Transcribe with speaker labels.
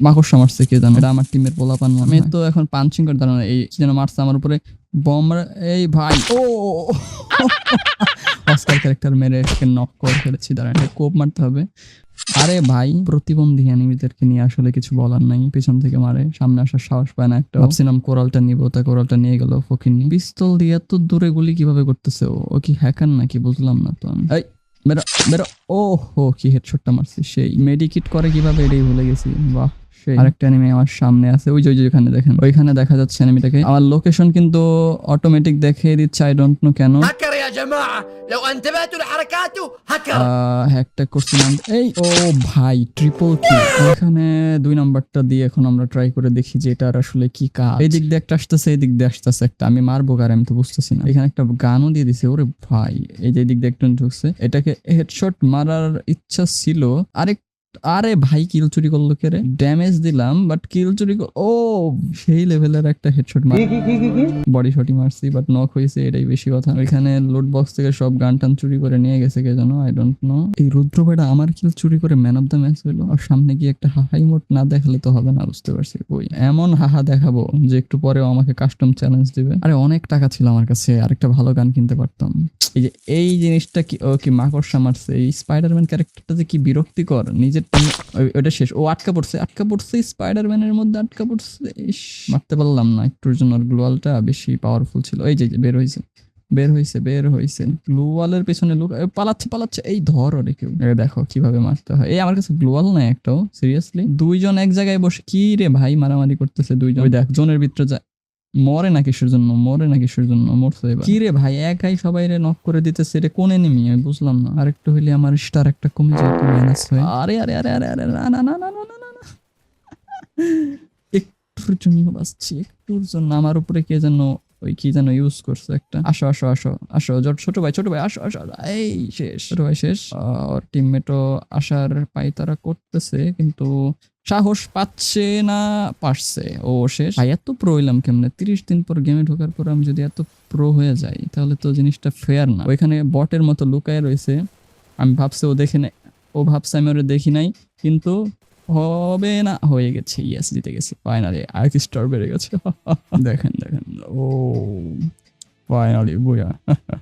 Speaker 1: মাকড়সা মারছে কে জানো? এটা আমার টিমের পোলাপান আমি তো এখন পাঞ্চিং করে দাঁড়ানো এই যেন মারছে আমার উপরে? বম এই ভাই ও অস্কার ক্যারেক্টার মেরে এটাকে নক করে ফেলেছি দাঁড়া এটা কোপ মারতে হবে। আরে ভাই প্রতিবন্ধী অ্যানিমিদেরকে নিয়ে আসলে কিছু বলার নাই পিছন থেকে মারে সামনে আসার সাহস পায় না একটা। ভাবছিলাম কোরালটা নিবো তা কোরালটা নিয়ে গেল ফকির পিস্তল দিয়ে এত দূরে গুলি কীভাবে করতেছে ও? ও কি হ্যাকার নাকি? বুঝলাম না তো আমি। বেরো বেরো ও হো কি হেডশটটা মারছি। সেই মেডিকিট করে কীভাবে এটাই ভুলে গেছি। বাহ সেই। আরেকটা এনিমি আমার সামনে আছে। ওই যে ওই যেখানে দেখেন। ওইখানে দেখা যাচ্ছে এনিমিটাকে আমার লোকেশন কিন্তু অটোমেটিক দেখিয়ে দিচ্ছে আই ডোন্ট নো কেন।
Speaker 2: يا جماعة لو انتبهتوا لحركاته هكر
Speaker 1: হ্যাকটা করছিলাম এই ও ভাই ট্রিপল কি এখানে দুই নাম্বারটা দিয়ে এখন আমরা ট্রাই করে দেখি যে এটার আসলে কি কাজ এই দিক দিয়ে একটা আসতেছে এই দিক দিয়ে আসতেছে একটা আমি মারবো কার আমি তো বুঝতেছি না এখানে একটা গানও দিয়ে দিছে ওরে ভাই এই যে এই দিক দিয়ে একটু ঢুকছে এটাকে হেডশট মারার ইচ্ছা ছিল আরেক আরে ভাই কিল চুরি করল কে রে? ড্যামেজ দিলাম বাট কিল চুরি ও সেই লেভেলের একটা হেডশট মার বডি শটই মারছি বাট নক হয়েছে এটাই বেশি কথা। ওইখানে লুট বক্স থেকে সব গান টান চুরি করে নিয়ে গেছে কে জানো? আই ডোন্ট নো এই রুদ্র বেটা আমার কিল চুরি করে ম্যান অফ দ্য ম্যাচ হইল আর সামনে গিয়ে একটা হাহাই মোট না দেখালে তো হবে না বুঝতে পারছি ওই এমন হাহা দেখাবো যে একটু পরেও আমাকে কাস্টম চ্যালেঞ্জ দিবে। আরে অনেক টাকা ছিল আমার কাছে আরেকটা ভালো গান কিনতে পারতাম। এই যে এই জিনিসটা কি ও কি মাকড়সা মারছে? এই স্পাইডারম্যান ক্যারেক্টারটা যে কি বিরক্তিকর নিজের ওইটা শেষ। ও আটকা পড়ছে আটকা পড়ছে স্পাইডারম্যানের মধ্যে আটকা পড়ছে। মারতে পারলাম না একটুর জন্য। গ্লোয়ালটা বেশি পাওয়ারফুল ছিল। এই যে বের হয়েছে বের হয়েছে বের হয়েছে গ্লোয়ালের পেছনে লোক পালাচ্ছে পালাচ্ছে। এই ধর ওরে কেউ। দেখো কীভাবে মারতে হয়। এই, আমার কাছে গ্লোয়াল নাই একটাও সিরিয়াসলি দুইজন এক জায়গায় বসে কি রে ভাই মারামারি করতেছে দুইজন। দেখ, জোনের ভিতরে যায় মরে না কিসের জন্য? মরে না কিসের জন্য? মরতে কি রে ভাই একাই সবাই রে নক করে দিতেছে রে? কোন এনিমি আমি বুঝলাম না। আরেকটু হইলে আমার স্টার একটা কমে যেত মাইনাস আরে আরে আরে আরে আরে না না না না না না না। একটুর জন্য বাঁচছি একটুর জন্য। আমার উপরে কে যেন ওই কি যেন ইউজ করছে একটা। আসো আসো আসো আসো জট ছোট ভাই ছোট ভাই আসো আসো। এই শেষ। ছোট ভাই শেষ। আর টিমমেটও আসার পাই তারা করতেছে কিন্তু সাহস পাচ্ছে না পারছে। ও শেষ। ভাই এত প্রো হইলাম কেমনে? তিরিশ দিন পর গেমে ঢোকার পর আমি যদি এত প্রো হয়ে যাই তাহলে তো জিনিসটা ফেয়ার না। ওইখানে বটের মতো লুকায় রয়েছে। আমি ভাবছি ও দেখে নাই ও ভাবছে আমি ওরে দেখি নাই কিন্তু হবে না হয়ে গেছে ইয়েস জিতে গেছে ফাইনালি আরেক স্টার বেড়ে গেছে। দেখেন দেখেন ও ফাইনালি বইয়া